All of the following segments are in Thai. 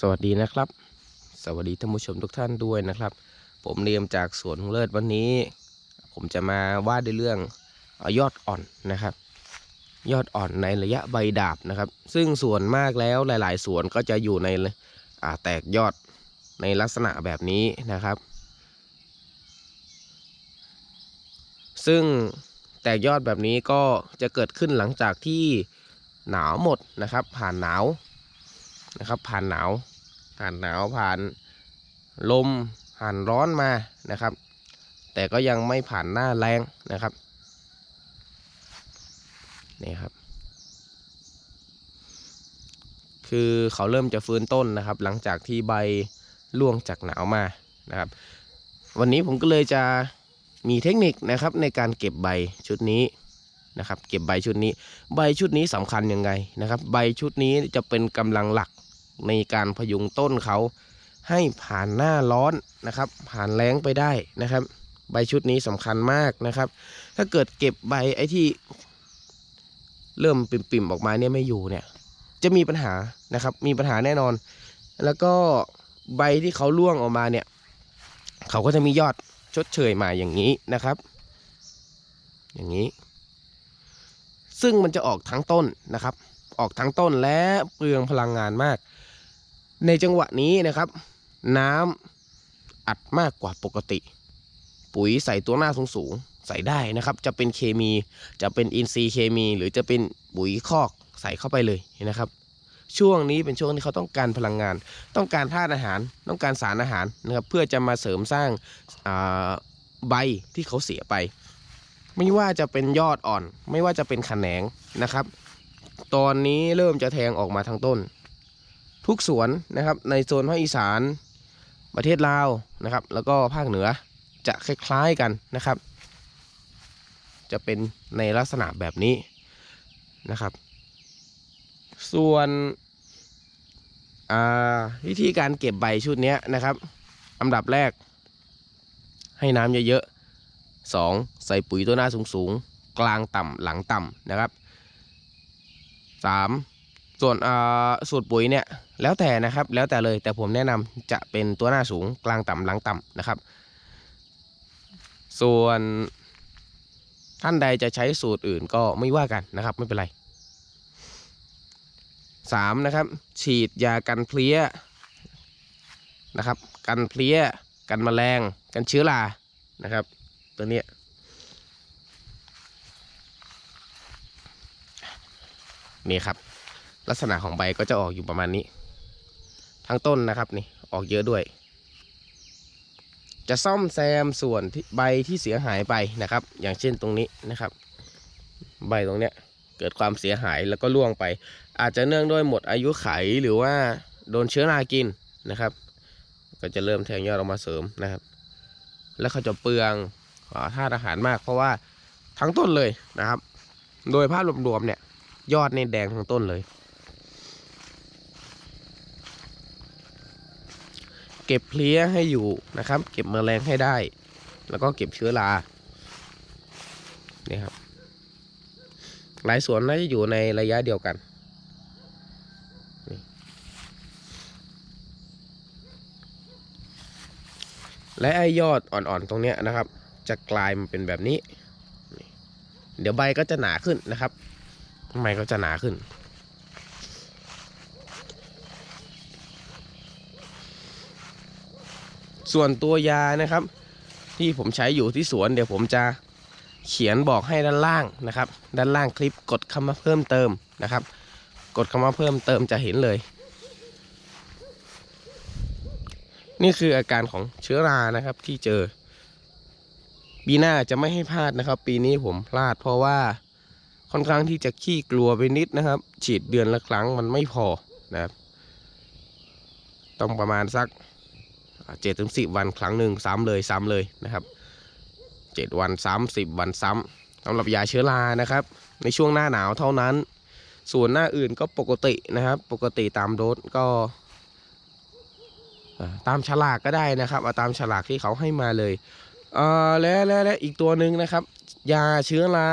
สวัสดีนะครับ สวัสดีท่านผู้ชมทุกท่านด้วยนะครับ ผมเรียมจากสวนของเลิศวันนี้ ผมจะมาว่าด้วยเรื่องยอดอ่อนนะครับ ยอดอ่อนในระยะใบดาบนะครับ ซึ่งส่วนมากแล้วหลาย ๆ สวนก็จะอยู่ในแตกยอดในลักษณะแบบนี้นะครับ ซึ่งแตกยอดแบบนี้ก็จะเกิดขึ้นหลังจากที่หนาวหมดนะครับ ผ่านหนาว นะครับ ผ่านหนาว ผ่านหนาวผ่านลมผ่านร้อนมานะครับ แต่ก็ยังไม่ผ่านหน้าแรงนะครับนี่ครับ คือเขาเริ่มจะฟื้นต้นนะครับ หลังจากที่ใบร่วงจากหนาวมานะครับ วันนี้ผมก็เลยจะมีเทคนิคนะครับในการเก็บใบชุดนี้นะครับ เก็บใบชุดนี้ ใบชุดนี้สำคัญยังไงนะครับ ใบชุดนี้จะเป็นกำลังหลัก ในการพยุงต้นเขาให้ผ่านหน้าร้อนนะครับ ผ่านแล้งไปได้นะครับ ใบชุดนี้สำคัญมากนะครับ ถ้าเกิดเก็บใบไอ้ที่เริ่มปิ่มๆออกมาเนี่ยไม่อยู่เนี่ย จะมีปัญหานะครับ มีปัญหาแน่นอน แล้วก็ใบที่เขาร่วงออกมาเนี่ย เขาก็จะมียอดชดเชยมาอย่างนี้นะครับ อย่างนี้ ซึ่งมันจะออกทั้งต้นนะครับ ออกทั้งต้นและเปลืองพลังงานมาก ในจังหวะนี้นะครับ น้ำอัดมากกว่าปกติ ปุ๋ยใส่ตัวหน้าสูงๆใส่ได้นะครับ จะเป็นเคมี จะเป็นอินทรีย์เคมี หรือจะเป็นปุ๋ยคอกใส่เข้าไปเลยนะครับ ช่วงนี้เป็นช่วงที่เขาต้องการพลังงาน ต้องการธาตุอาหาร ต้องการสารอาหารนะครับ เพื่อจะมาเสริมสร้างใบที่เขาเสียไป ไม่ว่าจะเป็นยอดอ่อน ไม่ว่าจะเป็นแขนงนะครับ ตอนนี้เริ่มจะแทงออกมาทั้งต้น ทุกสวนนะครับในโซนภาคอีสานประเทศลาวนะครับ แล้วก็ภาคเหนือจะคล้ายๆกันนะครับ จะเป็นในลักษณะแบบนี้นะครับ ส่วนอ่าวิธีการเก็บใบชุดนี้นะครับอันดับแรก ให้น้ำเยอะๆสองใส่ปุ๋ยตัวหน้าสูงๆ กลางต่ำหลังต่ำนะครับสาม ส่วนอ่าสูตรปุ๋ยเนี่ยแล้วแต่นะครับแล้วแต่เลยแต่ผมแนะนำจะเป็นตัวหน้าสูงกลางต่ำหลังต่ำนะครับ ส่วนท่านใดจะใช้สูตรอื่นก็ไม่ว่ากันนะครับไม่เป็นไรสามนะครับ ฉีดยากันเพลี้ยนะครับ กันเพลี้ย กันแมลง กันเชื้อรานะครับ ตัวนี้นี่ครับ ลักษณะของใบก็จะออกอยู่ประมาณนี้ ทั้งต้นนะครับนี่ออกเยอะด้วย จะซ่อมแซมส่วนที่ใบที่เสียหายไปนะครับ อย่างเช่นตรงนี้นะครับ ใบตรงเนี้ยเกิดความเสียหายแล้วก็ร่วงไป อาจจะเนื่องด้วยหมดอายุไขหรือว่าโดนเชื้อรากินนะครับ ก็จะเริ่มแทงยอดออกมาเสริมนะครับ แล้วเขาจะเปลืองอ่าธาตุอาหารมาก เพราะว่าทั้งต้นเลยนะครับ โดยภาพรวมๆเนี่ยยอดเนี่ยแดงทั้งต้นเลย เก็บเพลี้ยให้อยู่นะครับ เก็บแมลงให้ได้ แล้วก็เก็บเชื้อรานี่ครับ หลายสวนน่าจะอยู่ในระยะเดียวกันและไอ้ยอดอ่อนๆตรงเนี้ยนะครับ จะกลายมาเป็นแบบนี้ เดี๋ยวใบก็จะหนาขึ้นนะครับใบก็จะหนาขึ้น ส่วนตัวยานะครับ ที่ผมใช้อยู่ที่สวนเดี๋ยวผมจะเขียนบอกให้ด้านล่างนะครับ ด้านล่างคลิปกดคำว่าเพิ่มเติมนะครับ กดคำว่าเพิ่มเติมจะเห็นเลย นี่คืออาการของเชื้อรานะครับที่เจอ ปีหน้าจะไม่ให้พลาดนะครับ ปีนี้ผมพลาดเพราะว่าค่อนข้างที่จะขี้กลัวไปนิดนะครับ ฉีดเดือนละครั้งมันไม่พอนะครับ ต้องประมาณสัก เจ็ดถึงสิบวันครั้งหนึ่งซ้ำเลยซ้ำเลยนะครับเจ็ดวันซ้ำสิบวันซ้ำสำหรับยาเชื้อรานะครับ ในช่วงหน้าหนาวเท่านั้น ส่วนหน้าอื่นก็ปกตินะครับ ปกติตามโดสก็ตามฉลากก็ได้นะครับเอาตามฉลากที่เขาให้มาเลยเอ่อและและและอีกตัวหนึ่งนะครับ ยาเชื้อรา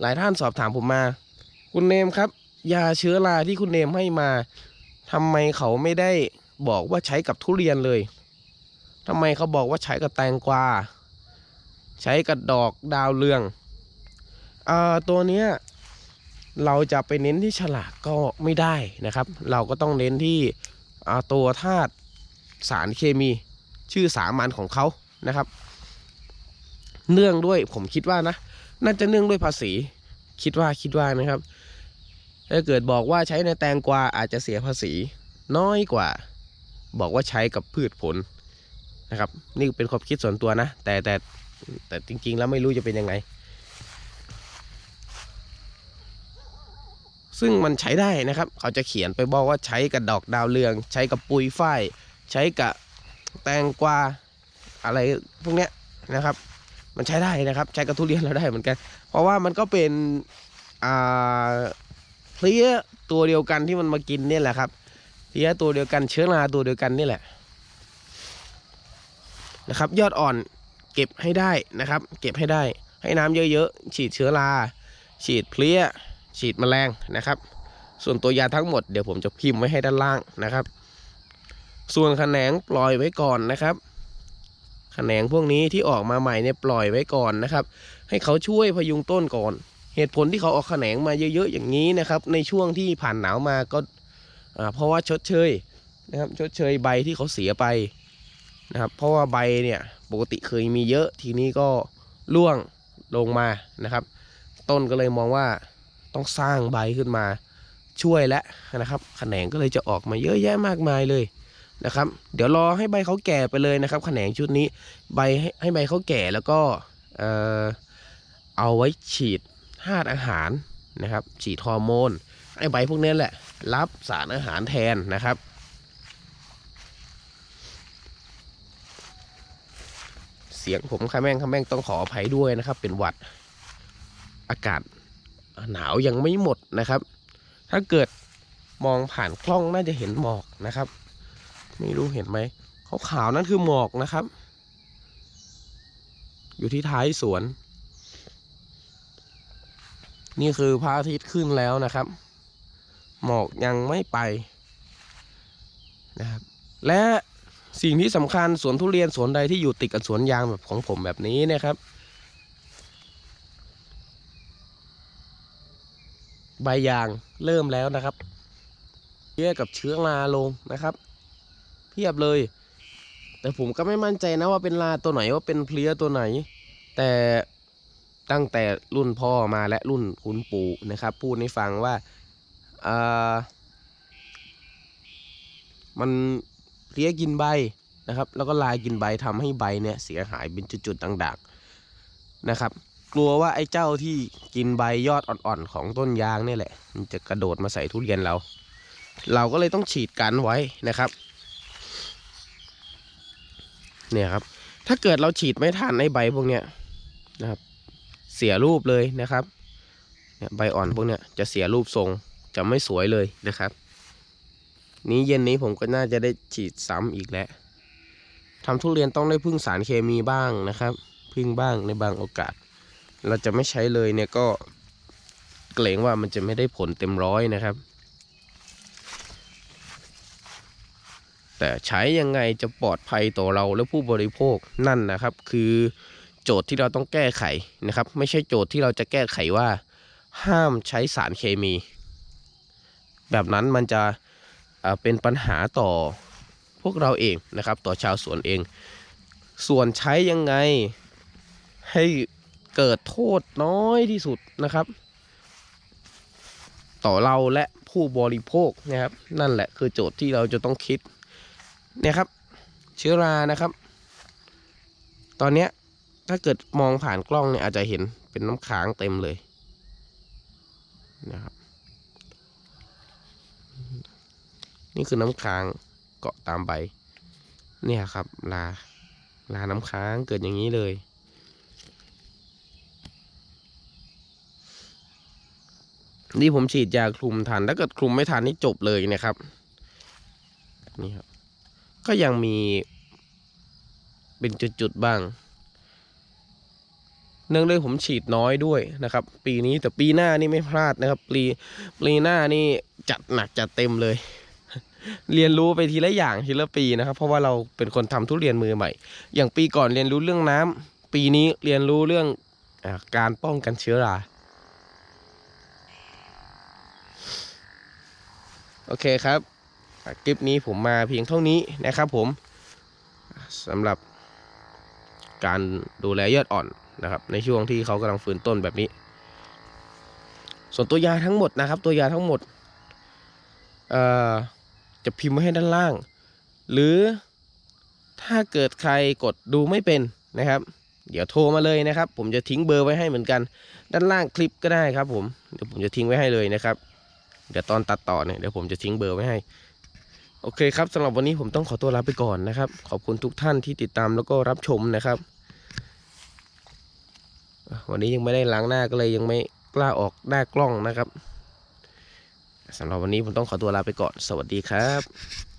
หลายท่านสอบถามผมมา คุณเนมครับ ยาเชื้อราที่คุณเนมให้มาทำไมเขาไม่ได้ บอกว่าใช้กับทุเรียนเลยทำไมเขาบอกว่าใช้กับแตงกวา ใช้กับดอกดาวเรืองอ่าตัวเนี้ยเราจะไปเน้นที่ฉลากก็ไม่ได้นะครับ เราก็ต้องเน้นที่อ่าตัวธาตุสารเคมีชื่อสามัญของเขานะครับ เนื่องด้วยผมคิดว่านะ น่าจะเนื่องด้วยภาษี คิดว่าคิดว่านะครับ ถ้าเกิดบอกว่าใช้ในแตงกวาอาจจะเสียภาษีน้อยกว่า บอกว่าใช้กับพืชผลนะครับ นี่เป็นความคิดส่วนตัวนะ แต่แต่แต่จริง ๆ แล้วไม่รู้จะเป็นยังไง ซึ่งมันใช้ได้นะครับ เขาจะเขียนไปบอกว่าใช้กับดอกดาวเรือง ใช้กับปุ๋ยฝ้ายใช้กับแตงกวาอะไรพวกเนี้ยนะครับ มันใช้ได้นะครับ ใช้กับทุเรียนเราได้เหมือนกัน เพราะว่ามันก็เป็นอ่าเพลี้ยตัวเดียวกันที่มันมากินเนี่ยแหละครับ พี้ยตัวเดียวกันเชื้อราตัวเดียวกันนี่แหละนะครับ ยอดอ่อนเก็บให้ได้นะครับ เก็บให้ได้ ให้น้ำเยอะๆฉีดเชื้อรา ฉีดเพลี้ย ฉีดแมลงนะครับ ส่วนตัวยาทั้งหมดเดี๋ยวผมจะพิมพ์ไว้ให้ด้านล่างนะครับ ส่วนแขนงปล่อยไว้ก่อนนะครับแขนงพวกนี้ที่ออกมาใหม่เนี่ยปล่อยไว้ก่อนนะครับ ให้เขาช่วยพยุงต้นก่อน เหตุผลที่เขาออกแขนงมาเยอะ ๆ อย่างนี้นะครับ ในช่วงที่ผ่านหนาวมาก็ เพราะว่าชดเชยนะครับชดเชยใบที่เขาเสียไปนะครับ เพราะว่าใบเนี่ยปกติเคยมีเยอะทีนี้ก็ร่วงลงมานะครับ ต้นก็เลยมองว่าต้องสร้างใบขึ้นมาช่วยแล้วนะครับแขนงก็เลยจะออกมาเยอะแยะมากมายเลยนะครับ เดี๋ยวรอให้ใบเขาแก่ไปเลยนะครับแขนงชุดนี้ใบให้ใบเขาแก่แล้วก็เออเอาไว้ฉีดธาตุอาหารนะครับ ฉีดฮอร์โมนไอ้ใบพวกนี้แหละ รับสารอาหารแทนนะครับ เสียงผมค่ะแม่งค่ะแม่งต้องขออภัยด้วยนะครับ เป็นหวัดอากาศหนาวยังไม่หมดนะครับ ถ้าเกิดมองผ่านกล้องน่าจะเห็นหมอกนะครับ ไม่รู้เห็นไหมขาวๆนั่นคือหมอกนะครับ อยู่ที่ท้ายสวน นี่คือพระอาทิตย์ขึ้นแล้วนะครับ หมอกยังไม่ไปนะครับและสิ่งที่สำคัญสวนทุเรียนสวนใดที่อยู่ติดกับสวนยางแบบของผมแบบนี้นะครับ ใบยางเริ่มแล้วนะครับเยื่อกับเชื้อราลงนะครับ เพียบเลย แต่ผมก็ไม่มั่นใจนะว่าเป็นลาตัวไหนว่าเป็นเพลี้ยตัวไหน แต่ตั้งแต่รุ่นพ่อมาและรุ่นคุณปู่นะครับ พูดให้ฟังว่า อ่ามันเลี้ยกินใบนะครับ แล้วก็ลายกินใบทำให้ใบเนี่ยเสียหายเป็นจุดๆต่างๆนะครับ กลัวว่าไอ้เจ้าที่กินใบยอดอ่อนๆของต้นยางนี่แหละ มันจะกระโดดมาใส่ทุเรียนเรา เราก็เลยต้องฉีดกันไว้นะครับ เนี่ยครับ ถ้าเกิดเราฉีดไม่ทันในใบพวกเนี้ยนะครับ เสียรูปเลยนะครับ เนี่ยใบอ่อนพวกเนี้ยจะเสียรูปทรง จะไม่สวยเลยนะครับ นี้เย็นนี้ผมก็น่าจะได้ฉีดซ้ำอีกแล้วทำทุเรียนต้องได้พึ่งสารเคมีบ้างนะครับ พึ่งบ้างในบางโอกาส เราจะไม่ใช้เลยเนี่ยก็เกรงว่ามันจะไม่ได้ผลเต็มร้อยนะครับ แต่ใช้ยังไงจะปลอดภัยต่อเราและผู้บริโภคนั่นนะครับ คือโจทย์ที่เราต้องแก้ไขนะครับ ไม่ใช่โจทย์ที่เราจะแก้ไขว่า ห้ามใช้สารเคมี แบบนั้นมันจะเป็นปัญหาต่อพวกเราเองนะครับ ต่อชาวสวนเอง ส่วนใช้ยังไงให้เกิดโทษน้อยที่สุดนะครับ ต่อเราและผู้บริโภคนะครับ นั่นแหละคือโจทย์ที่เราจะต้องคิดเนี่ยครับ เชื้อรานะครับ ตอนนี้ถ้าเกิดมองผ่านกล้องเนี่ยอาจจะเห็นเป็นน้ำค้างเต็มเลยนะครับ นี่คือน้ำค้างเกาะตามใบ เนี่ยครับลาลาน้ำค้างเกิดอย่างนี้เลยนี่ผมฉีดยาคลุมทันถ้าเกิดคลุมไม่ทันนี่จบเลยนะครับ นี่ครับ ก็ยังมีเป็นจุดๆบ้าง เนื่องด้วยผมฉีดน้อยด้วยนะครับ ปีนี้แต่ปีหน้านี่ไม่พลาดนะครับ ปีปีหน้านี่จัดหนักจัดเต็มเลย เรียนรู้ไปทีละอย่างทีละปีนะครับ เพราะว่าเราเป็นคนทำทุเรียนมือใหม่ อย่างปีก่อนเรียนรู้เรื่องน้ำปีนี้เรียนรู้เรื่องอการป้องกันเชื้อรา โอเคครับคลิปนี้ผมมาเพียงเท่านี้นะครับผมสำหรับการดูแลยอดอ่อนนะครับ ในช่วงที่เขากำลังฟื้นต้นแบบนี้ ส่วนตัวยาทั้งหมดนะครับ ตัวยาทั้งหมดเอ่อ จะพิมพ์ไว้ให้ด้านล่าง หรือถ้าเกิดใครกดดูไม่เป็นนะครับ เดี๋ยวโทรมาเลยนะครับ ผมจะทิ้งเบอร์ไว้ให้เหมือนกัน ด้านล่างคลิปก็ได้ครับผมเดี๋ยวผมจะทิ้งไว้ให้เลยนะครับ เดี๋ยวตอนตัดต่อเนี่ยเดี๋ยวผมจะทิ้งเบอร์ไว้ให้โอเคครับสำหรับวันนี้ผมต้องขอตัวลาไปก่อนนะครับ ขอบคุณทุกท่านที่ติดตามแล้วก็รับชมนะครับ วันนี้ยังไม่ได้ล้างหน้าก็เลยยังไม่กล้าออกหน้ากล้องนะครับ สำหรับวันนี้ผมต้องขอตัวลาไปก่อน สวัสดีครับ